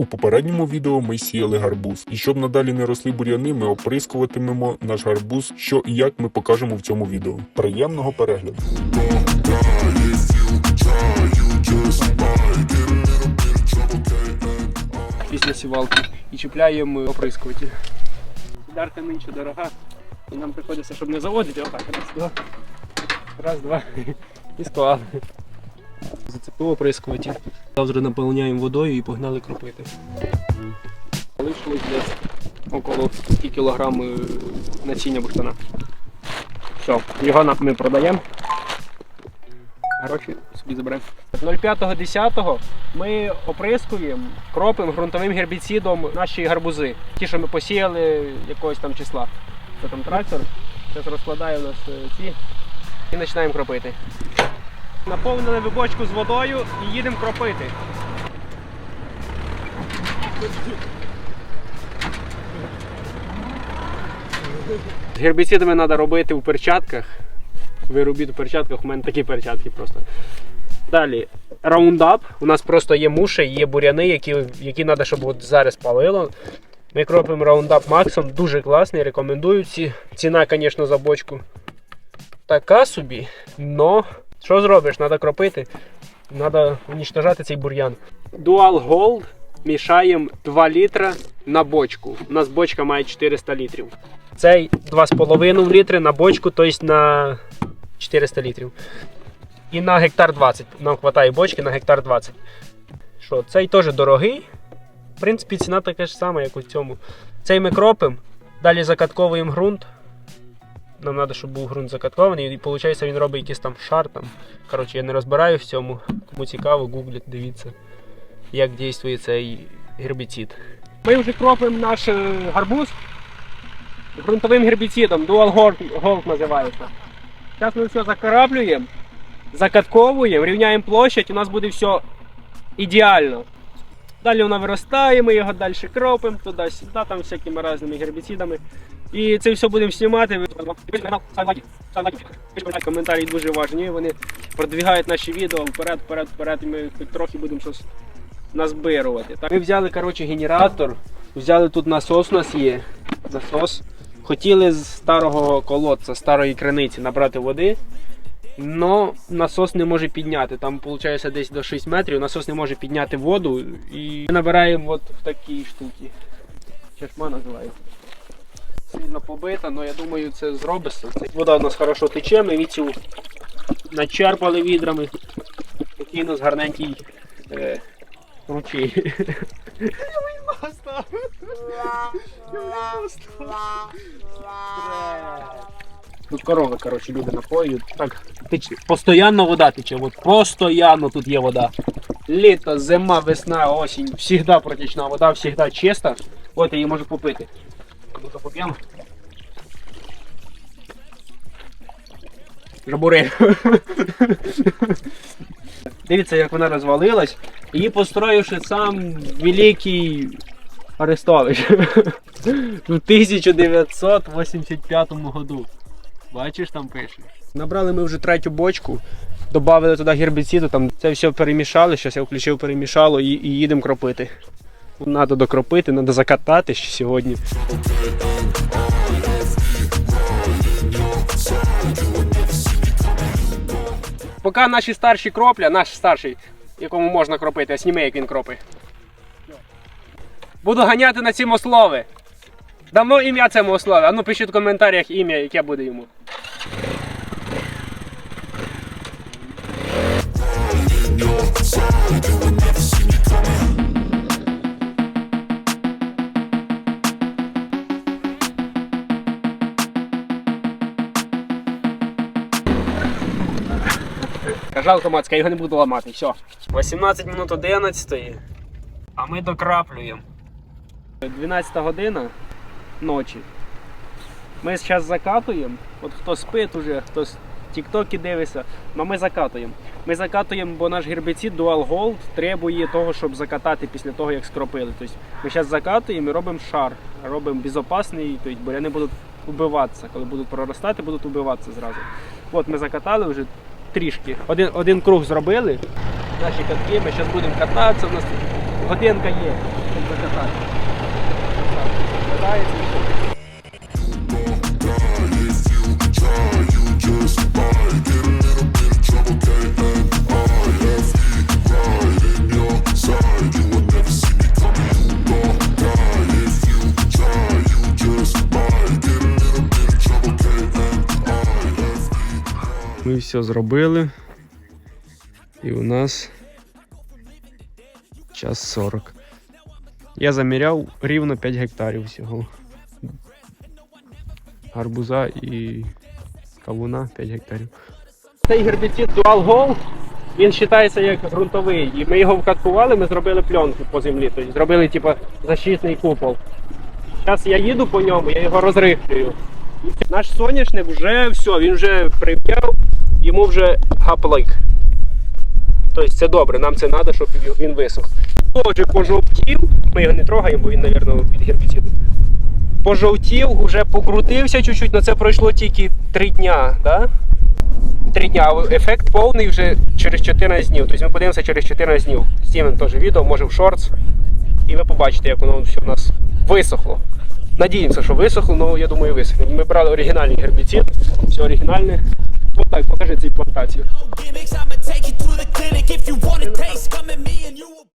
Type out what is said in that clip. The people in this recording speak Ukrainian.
У попередньому відео ми сіяли гарбуз, і щоб надалі не росли бур'яни, ми оприскуватимемо наш гарбуз, що і як ми покажемо в цьому відео. Приємного перегляду! після сівалки і чіпляємо оприскуватель. Дарка нинче дорога. І нам приходиться, щоб не заводити. Раз, два. Раз, два. І склали. Зацепив оприскуватель. Завтра наповняємо водою і погнали кропити. Залишилось десь около пів кілограм е, насіння бурштана. Все, його ми продаємо. Гроші собі заберемо. 05.10 ми оприскуємо, кропимо ґрунтовим гербіцидом наші гарбузи. Ті, що ми посіяли якогось там числа. Це там трактор. Зараз розкладає у нас е, ці і починаємо кропити. Наповнили ви бочку з водою і їдемо кропити. З гербіцидами треба робити у перчатках. Ви робіть у перчатках, у мене такі перчатки просто. Далі, раундап. У нас просто є муші, є буряни, які, які треба, щоб от зараз палило. Ми кропимо раундап Максом, дуже класний, рекомендую. Ці, ціна, звісно, за бочку така собі. Но що зробиш? Треба кропити. Треба уничтожати цей бур'ян. Dual Gold мішаємо 2 літра на бочку. У нас бочка має 400 літрів. Цей 2,5 літри на бочку, тобто на 400 літрів. І на гектар 20. Нам вистачає бочки на гектар 20. Що, цей теж дорогий. В принципі, ціна така ж сама, як у цьому. Цей ми кропимо, далі закатковуємо ґрунт. Нам треба, щоб був ґрунт закаткований, і виходить, він робить якийсь там шар. Там. Коротше, я не розбираю в цьому. Кому цікаво, гугліть, дивіться, як діє цей гербіцид. Ми вже кропимо наш е, гарбуз ґрунтовим гербіцидом, Dual Gold, Gold називається. Зараз ми все закораблюємо, закатковуємо, рівняємо площадь, у нас буде все ідеально. Далі вона виростає, ми його далі кропимо туди-сюди, там всякими різними гербіцидами. І це все будемо знімати. Коментарі дуже важливі, вони продвигають наші відео вперед, вперед, вперед, ми трохи будемо щось назбирувати. Так, Ми взяли коротше, генератор, взяли тут насос у нас є. Насос. Хотіли з старого колодця, старої криниці набрати води. Но насос не може підняти. Там виходить десь до 6 метрів. Насос не може підняти воду і ми набираємо от в такій штуці. Чешма називається. Сильно побита, але я думаю, це зробиться. Вода у нас хорошо тече, ми від цю начерпали відрами. Такий у нас гарненький е, ручей. Тут корови, коротше, люди напоюють. Так, тече. Постоянно вода тече. От постоянно тут є вода. Літо, зима, весна, осінь. Всігда протічна вода, всігда чиста. От я її можу попити. Ну-ка поп'ємо. Жабури. Дивіться, як вона розвалилась. Її построївши сам великий Арестович у 1985 году. Бачиш, там пише. Набрали ми вже третю бочку, додали туди гербіциду, там це все перемішали, зараз я включив перемішало і, і їдемо кропити. Треба докропити, треба закатати ще сьогодні. Поки наші старші кропля, наш старший, якому можна кропити, а сніми, як він кропить. Буду ганяти на ці мослови. Давно ім'я це мослове. А ну пишіть в коментарях ім'я, яке буде йому. Кажа автоматська, я його не буду ламати, все. 18 минут 11, а ми докраплюємо. 12 година ночі. Ми зараз закатуємо. От хто спить уже, хто тіктоки дивиться, але ми закатуємо. Ми закатуємо, бо наш гербіцид Dual Gold требує того, щоб закатати після того, як скропили. Тобто ми зараз закатуємо і робимо шар, робимо безпечний, тобто буряни будуть вбиватися. Коли будуть проростати, будуть вбиватися зразу. От ми закатали вже трішки. Один, один круг зробили. Наші катки, ми зараз будемо кататися. У нас годинка є, щоб закататися. Ми все зробили. І у нас час 40. Я заміряв рівно 5 гектарів всього. Гарбуза і кавуна 5 гектарів. Цей гербіцид Dual Gold, він вважається як ґрунтовий. І ми його вкаткували, ми зробили пленку по землі. Тобто зробили типу, защитний купол. Зараз я їду по ньому, я його розрихлюю. Наш соняшник вже все, він вже прип'яв, йому вже гаплик. Тобто це добре, нам це треба, щоб він висох. Тоже пожовтів, ми його не трогаємо, бо він, мабуть, під гербіцидом. Пожовтів, вже покрутився чуть-чуть, але це пройшло тільки 3 дня. Да? 3 дня, ефект повний вже через 14 днів. Тобто ми подивимося через 14 днів. Знімемо теж відео, може в шортс. І ви побачите, як воно все в нас висохло. Надіємося, що висохло, але я думаю, висохне. Ми брали оригінальний гербіцид, все оригінальне. Ось так, покажи цю плантацію.